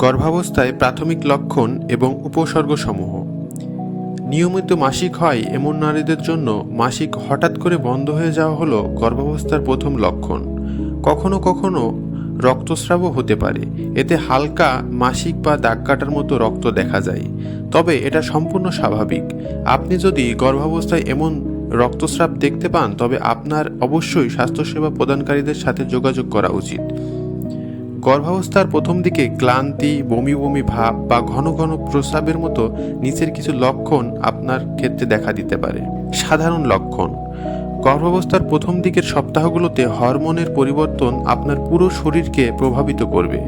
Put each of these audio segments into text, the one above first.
গর্ভাবস্থায় প্রাথমিক লক্ষণ এবং উপসর্গসমূহ। নিয়মিত মাসিক হয় এমন নারীদের জন্য মাসিক হঠাৎ করে বন্ধ হয়ে যাওয়া হলো গর্ভাবস্থার প্রথম লক্ষণ। কখনো কখনো রক্তস্রাবও হতে পারে। এতে হালকা মাসিক বা দাগ কাটার মতো রক্ত দেখা যায়। তবে এটা সম্পূর্ণ স্বাভাবিক। আপনি যদি গর্ভাবস্থায় এমন রক্তস্রাব দেখতে পান, তবে আপনার অবশ্যই স্বাস্থ্যসেবা প্রদানকারীদের সাথে যোগাযোগ করা উচিত। গর্ভাবস্থার প্রথম দিকে ক্লান্তি, বমি বমি ভাব বা ঘন ঘন প্রস্রাবের মতো নিচের কিছু লক্ষণ আপনার ক্ষেত্রে দেখা দিতে পারে। সাধারণ লক্ষণ, গর্ভাবস্থার প্রথম দিকের সপ্তাহগুলোতে হরমোনের পরিবর্তন আপনার পুরো শরীরকে প্রভাবিত করবে।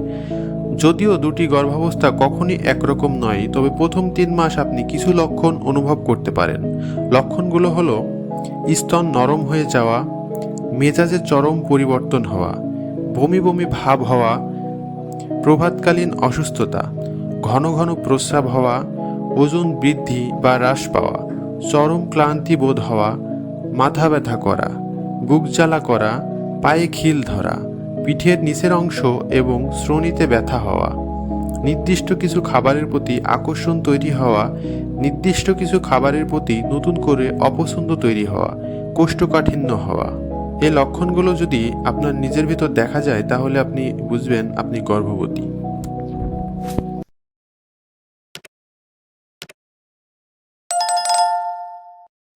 যদিও দুটি গর্ভাবস্থা কখনই একরকম নয়, তবে প্রথম তিন মাস আপনি কিছু লক্ষণ অনুভব করতে পারেন। লক্ষণগুলো হলো, স্তন নরম হয়ে যাওয়া, মেজাজে চরম পরিবর্তন হওয়া বমি বমি ভাব হওয়া, প্রভাতকালীন অসুস্থতা, ঘন ঘন প্রস্রাব হওয়া, ওজন বৃদ্ধি বা হ্রাস পাওয়া, চরম ক্লান্তি বোধ হওয়া, মাথা ব্যথা করা, বুক জ্বালা করা, পায়ে খিল ধরা, পিঠের নিচের অংশ এবং শ্রোণীতে ব্যথা হওয়া, নির্দিষ্ট কিছু খাবারের প্রতি আকর্ষণ তৈরি হওয়া, নির্দিষ্ট কিছু খাবারের প্রতি নতুন করে অপছন্দ তৈরি হওয়া, কোষ্ঠকাঠিন্য হওয়া। এই লক্ষণগুলো যদি আপনার নিজের ভিতর দেখা যায় তাহলে আপনি বুঝবেন আপনি গর্ভবতী।